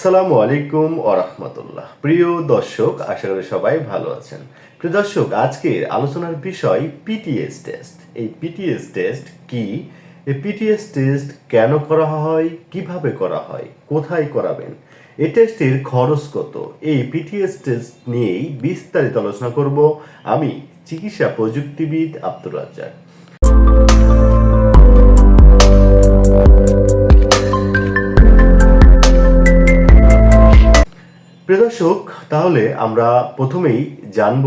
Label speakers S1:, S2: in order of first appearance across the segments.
S1: আসসালামু আলাইকুম ওরহমতুল্লাহ প্রিয় দর্শক, আশা করি সবাই ভালো আছেন। প্রিয় দর্শক, আজকের আলোচনার বিষয় পিটিএস টেস্ট এই পিটিএস টেস্ট কি? এই পিটিএস টেস্ট কেন করা হয়? কীভাবে করা হয়? কোথায় করাবেন? এই টেস্টের খরচ কত? এই পিটিএস টেস্ট নিয়েই বিস্তারিত আলোচনা করব। আমি চিকিৎসা প্রযুক্তিবিদ আব্দুর রাজ্জাক। দর্শক তাহলে আমরা প্রথমেই জানব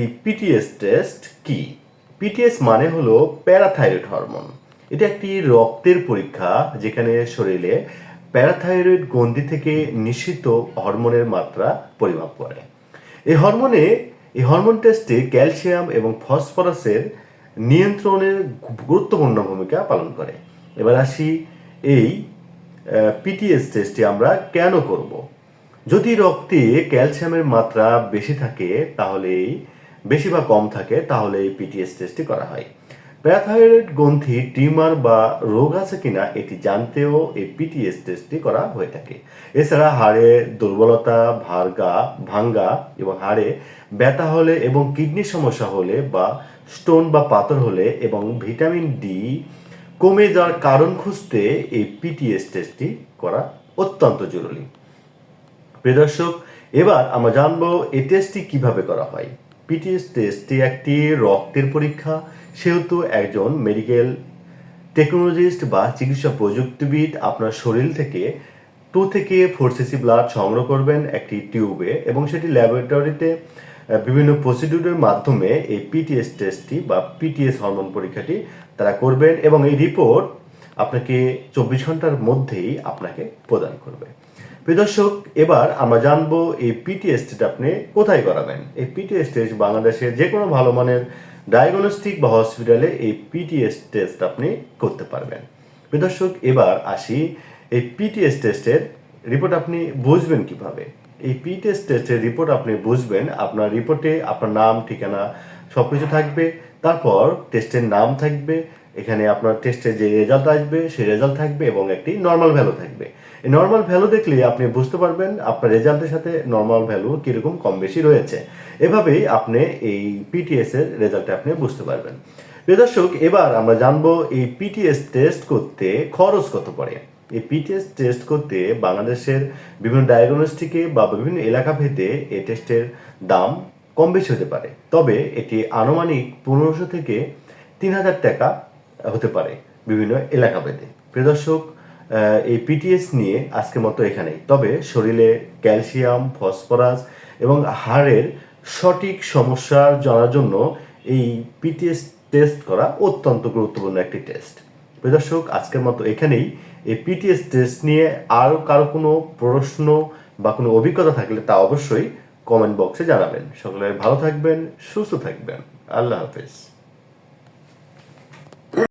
S1: এই পিটিএস টেস্ট কি? পিটিএস মানে হলো প্যারাথাইরয়েড হরমোন। এটা একটি রক্তের পরীক্ষা যেখানে শরীরে প্যারাথাইরয়েড গ্রন্থি থেকে নিঃসৃত হরমোনের মাত্রা পরিমাপ করে। এই হরমোনে, এই হরমোন টেস্টে ক্যালসিয়াম এবং ফসফরাসের নিয়ন্ত্রণের গুরুত্বপূর্ণ ভূমিকা পালন করে। এবার আসি এই পিটিএস টেস্টটি আমরা কেন করব? যদি রক্তে ক্যালসিয়ামের মাত্রা বেশি থাকে তাহলেই বেশি বা কম থাকে, তাহলে এই পিটিএস টেস্টটি করা হয়। প্যারাথাইরয়েড গ্রন্থি টিউমার বা রোগ আছে কিনা, এটি জানতেও এই পিটিএস টেস্টটি করা হয়ে থাকে। এছাড়া হাড়ে দুর্বলতা, ভার্গা, ভাঙ্গা এবং হাড়ে ব্যথা হলে এবং কিডনির সমস্যা হলে বা স্টোন বা পাথর হলে এবং ভিটামিন ডি কমে যাওয়ার কারণ খুঁজতে এই পিটিএস টেস্টটি করা অত্যন্ত জরুরি। প্রিয় দর্শক এবার আমরা জানব এই টেস্টটি কীভাবে করা হয়। পিটিএস টেস্টটি একটি রক্তের পরীক্ষা, সেহেতু একজন মেডিকেল টেকনোলজিস্ট বা চিকিৎসা প্রযুক্তিবিদ আপনার শরীর থেকে টু থেকে ফোর সিসি ব্লাড সংগ্রহ করবেন একটি টিউবে এবং সেটি ল্যাবরেটরিতে বিভিন্ন প্রসিডিউরের মাধ্যমে এই পিটিএস টেস্টটি বা পিটিএস হরমোন পরীক্ষাটি তারা করবেন এবং এই রিপোর্ট আপনাকে চব্বিশ ঘণ্টার মধ্যেই আপনাকে প্রদান করবে। দর্শক, এবার আমরা জানব এই পিটিএস টেস্ট আপনি কোথায় করাবেন? এই পিটিএস টেস্ট বাংলাদেশের যে কোনো ভালো মানের ডায়াগনস্টিক বা হসপিটালে এই পিটিএস টেস্ট আপনি করতে পারবেন। প্রিয় দর্শক, এবার আসি এই পিটিএস টেস্টের রিপোর্ট আপনি বুঝবেন কীভাবে? এই পিটিএস টেস্টের রিপোর্ট আপনি বুঝবেন, আপনার রিপোর্টে আপনার নাম, ঠিকানা সব কিছু থাকবে, তারপর টেস্টের নাম থাকবে এখানে আপনার টেস্টের যে রেজাল্ট আসবে, সেই রেজাল্ট থাকবে এবং একটি নর্মাল ভ্যালু থাকবে। এই নর্মাল ভ্যালু দেখলে আপনি বুঝতে পারবেন আপনার রেজাল্টের সাথে নর্মাল ভ্যালু কীরকম কম বেশি রয়েছে। এভাবেই আপনি এই পিটিএস এর রেজাল্টে আপনি বুঝতে পারবেন। দর্শক, এবার আমরা জানব এই পিটিএস টেস্ট করতে খরচ কত পড়ে? এই পিটিএস টেস্ট করতে বাংলাদেশের বিভিন্ন ডায়াগনস্টিকে বা বিভিন্ন এলাকা ভেদে এই টেস্টের দাম কম বেশি হতে পারে। তবে এটি আনুমানিক পনেরোশো থেকে তিন হাজার টাকা হতে পারে বিভিন্ন এলাকা ভেদে। প্রিয় দর্শক এই পিটিএস নিয়ে আজকের মতো এখানেই। তবে শরীরে ক্যালসিয়াম, ফসফরাস এবং হাড়ের সঠিক সমস্যার জানার জন্য এই পিটিএস টেস্ট করা অত্যন্ত গুরুত্বপূর্ণ একটি টেস্ট প্রিয় দর্শক, আজকের মতো এখানেই। এই পিটিএস টেস্ট নিয়ে আর কারও কোনো প্রশ্ন বা কোনো অভিজ্ঞতা থাকলে তা অবশ্যই কমেন্ট বক্সে জানাবেন। সকলে ভালো থাকবেন, সুস্থ থাকবেন। আল্লাহ হাফেজ।